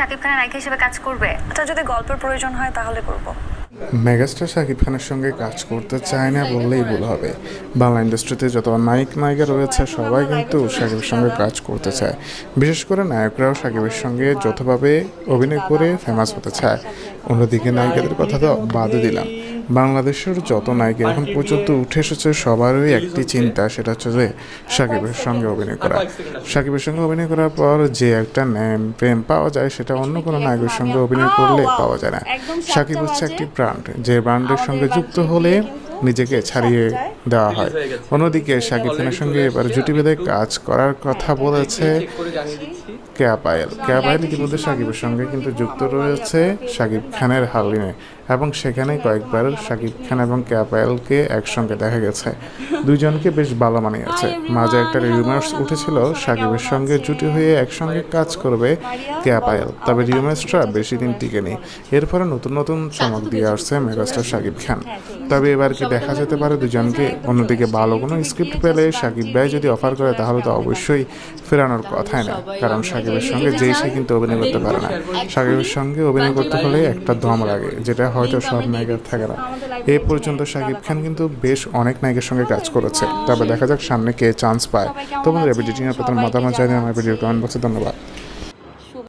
শাকিব খানের নায়িকা হিসেবে কাজ করবে? এটা যদি গল্পের প্রয়োজন হয়, তাহলে করব। মেগাস্টার শাকিব খানের সঙ্গে কাজ করতে চায় না বললেই ভুল হবে। বাংলা ইন্ডাস্ট্রিতে যত নায়ক, নায়িকা রয়েছে, সবাই কিন্তু শাকিবের সঙ্গে কাজ করতে চায়। বিশেষ করে নায়করাও শাকিবের সঙ্গে যৌথভাবে অভিনয় করে ফেমাস হতে চায়। অন্যদিকে নায়িকাদের কথা তো বাদে দিলাম। বাংলাদেশের যত নায়িকা এখন পর্যন্ত উঠে এসেছে সবারই একটি চিন্তা সেটা হচ্ছে যে সাকিবের সঙ্গে অভিনয় করা। সাকিবের সঙ্গে অভিনয় করার পর যে একটা প্রেম পাওয়া যায় সেটা অন্য কোনো নায়কের সঙ্গে অভিনয় করলে পাওয়া যায় না। সাকিব হচ্ছে একটি ব্র্যান্ড যে ব্র্যান্ডের সঙ্গে যুক্ত হলে নিজেকে ছাড়িয়ে দেওয়া হয়। অন্যদিকে শাকিব খানের সঙ্গে এবার জুটি বেঁধে কাজ করার কথা বলেছে কেয়া পায়েল কেয়া পায়েল ইতিমধ্যে শাকিবের সঙ্গে কিন্তু যুক্ত রয়েছে শাকিব খানের হালিনে এবং সেখানে কয়েকবার শাকিব খান এবং কেয়া পায়েলকে একসঙ্গে দেখা গেছে। দুইজনকে বেশ ভালো মানিয়েছে। মাঝে একটা রিউমার্স উঠেছিল শাকিবের সঙ্গে জুটি হয়ে একসঙ্গে কাজ করবে কেয়া পায়েল তবে রিউমার্সটা বেশি দিন টিকেনি। এরপরে নতুন নতুন চমক দিয়ে আসছে মেগাস্টার শাকিব খান। তবে এবার কি দেখা যেতে পারে দুজনকে। অন্যদিকে ভালো কোনো স্ক্রিপ্ট পেলে সাকিব ভাই যদি অফার করে, তাহলে তো অবশ্যই ফেরানোর কথাই না কারণ সাকিবের সঙ্গে যেই সে কিন্তু অভিনয় করতে পারে না। সাকিবের সঙ্গে অভিনয় করতে হলে একটা দম লাগে, যেটা হয়তো সব নায়িকার থাকে না। এ পর্যন্ত সাকিব খান কিন্তু বেশ অনেক নায়কের সঙ্গে কাজ করেছে। তবে দেখা যাক সামনে কে চান্স পায়। তোমাদের ভিডিওটি নিয়ে আপনার মতামত জানিয়ে আমার ভিডিও কমেন্ট বক্সে ধন্যবাদ।